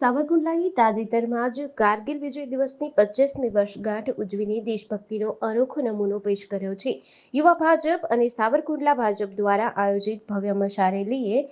સાવરકુંડલાએ તાજેતરમાં જ કારગિલ વિજય દિવસની પચીસમી વર્ષગાંઠ ઉજવીને દેશભક્તિનો અનોખો નમૂનો પેશ કર્યો છે. યુવા ભાજપ અને સાવરકુંડલા ભાજપ દ્વારા આયોજિત ભવ્ય મશા રેલીએ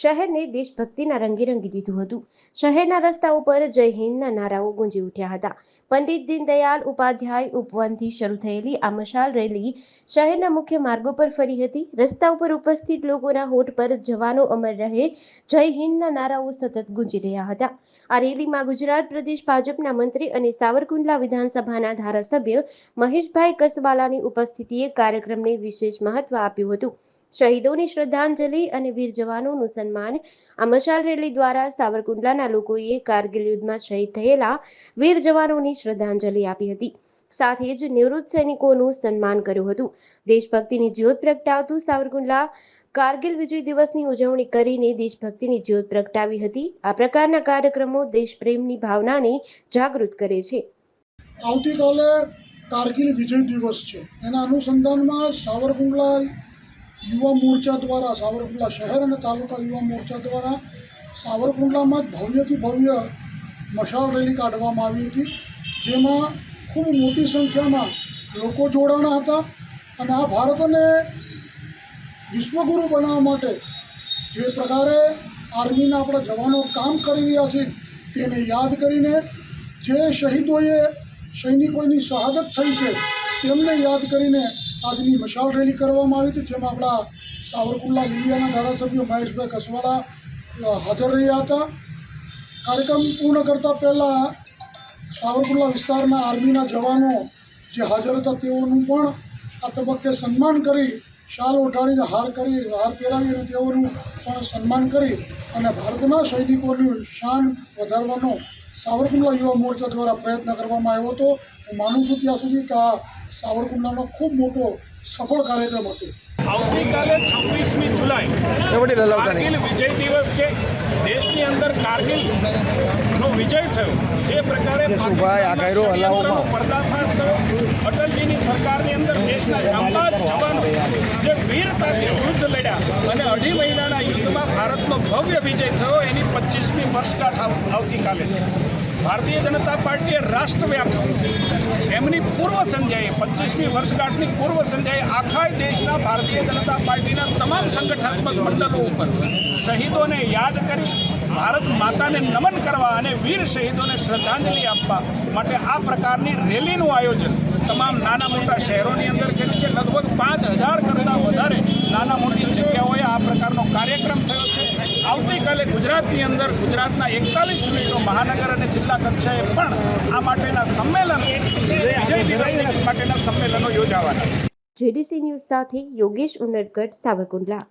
શહેરને દેશભક્તિના રંગે રંગી દીધું હતું. શહેરના રસ્તા ઉપર જય હિન્દના નારાઓ ગુંજી ઉઠ્યા હતા. પંડિત દીનદયાલ ઉપાધ્યાય ઉપવનથી શરૂ થયેલી આ મશાલ રેલી શહેરના મુખ્ય માર્ગો પર ફરી હતી. રસ્તા ઉપર ઉપસ્થિત લોકોના હોઠ પર જવાનો અમર રહે જય હિન્દના નારાઓ સતત ગુંજી રહ્યા હતા. આ રેલીમાં ગુજરાત પ્રદેશ ભાજપના મંત્રી અને સાવરકુંડલા વિધાનસભાના ધારાસભ્ય મહેશભાઈ કસવાલાની ઉપસ્થિતિએ કાર્યક્રમને વિશેષ મહત્વ આપ્યું હતું. શહીદોની શ્રદ્ધાંજલિ અને વીર જવાનોનું સન્માન આ મશાલ રેલી દ્વારા સાવરકુંડલાના લોકોએ કારગિલ યુદ્ધમાં શહીદ થયેલા વીર જવાનોની શ્રદ્ધાંજલિ આપી હતી. સાથે જ નિવૃત્ત સૈનિકોનું સન્માન કર્યું હતું. દેશભક્તિની જ્યોત પ્રગટાવતું સાવરકુંડલા કારગિલ વિજય દિવસની ઉજવણી કરીને દેશભક્તિની જ્યોત પ્રગટાવી હતી. આ પ્રકારના કાર્યક્રમો દેશપ્રેમની ભાવનાને જાગૃત કરે છે. આવતીકાલે કારગિલ વિજય દિવસ છે. એના અનુસંધાનમાં સાવરકુંડલા યુવા મોરચા દ્વારા સાવરકુંડલા શહેર અને તાલુકા યુવા મોરચા દ્વારા સાવરકુંડલામાં ભવ્યથી ભવ્ય મશાલ રેલી કાઢવામાં આવી હતી. જેમાં ખૂબ મોટી સંખ્યામાં લોકો જોડાણા હતા અને આ ભારતને વિશ્વગુરુ બનાવવા માટે જે પ્રકારે આર્મીના આપણા જવાનો કામ કરી રહ્યા છે તેને યાદ કરીને જે શહીદોએ સૈનિકોની શહાદત થઈ છે તેમને યાદ કરીને આજની મશાલ રેલી કરવામાં આવી હતી, જેમાં આપણા સાવરકુંડલા લીલિયાના ધારાસભ્ય મહેશભાઈ કસવાડા હાજર રહ્યા હતા. કાર્યક્રમ પૂર્ણ કરતાં પહેલાં સાવરકુંડલા વિસ્તારના આર્મીના જવાનો જે હાજર હતા તેઓનું પણ આ તબક્કે સન્માન કરી, શાલ ઓઢાડીને હાર કરી, હાર પહેરાવી અને તેઓનું પણ સન્માન કરી અને ભારતના સૈનિકોની શાન વધારવાનો સાવરકુંડલા યુવા મોરચા દ્વારા પ્રયત્ન કરવામાં આવ્યો હતો. હું માનું છું ત્યાં સુધી કે આ સાવરકુંડલાનો ખૂબ મોટો સફળ કાર્યક્રમ હતો. આવતીકાલે છવ્વીસમી જુલાઈ કારગિલ વિજય દિવસ છે. દેશની અંદર કારગિલનો વિજય થયો. જે પ્રકારે. પર્દાફાશ થયો. અટલજીની સરકારની અંદર દેશના જાંબાજ જવાનો જે વીરતાથી યુદ્ધ લડ્યા અને અઢી મહિનાના યુદ્ધમાં ભારતનો ભવ્ય વિજય થયો. એની પચીસમી વર્ષગાંઠ આવ- આવતીકાલે છે. ભારતીય જનતા પાર્ટીએ રાષ્ટ્રવ્યાપી એમની પૂર્વ સંધ્યાએ, પચીસમી વર્ષગાંઠની પૂર્વ સંધ્યાએ આખા દેશના ભારતીય જનતા પાર્ટીના તમામ સંગઠનાત્મક મંડળો ઉપર શહીદોને યાદ કરી, ભારત માતાને નમન કરવા અને વીર શહીદોને શ્રદ્ધાંજલિ આપવા માટે આ પ્રકારની રેલીનું આયોજન તમામ નાના મોટા શહેરોની અંદર કર્યું છે. લગભગ પાંચ હજાર કરતાં વધારે નાના મોટી જગ્યાઓએ આ પ્રકારનો કાર્યક્રમ થયો છે આવતીકાલે ગુજરાતની અંદર ગુજરાતના એકતાલીસ યુનિટો મહાનગર અને જિલ્લા કક્ષાએ પણ આ માટેના સંમેલન વિજય દિવસ માટેના સંમેલનો યોજાવાના. જેડીસી ન્યૂઝ સાથે યોગેશ ઉનડગઢ, સાવરકુંડલા.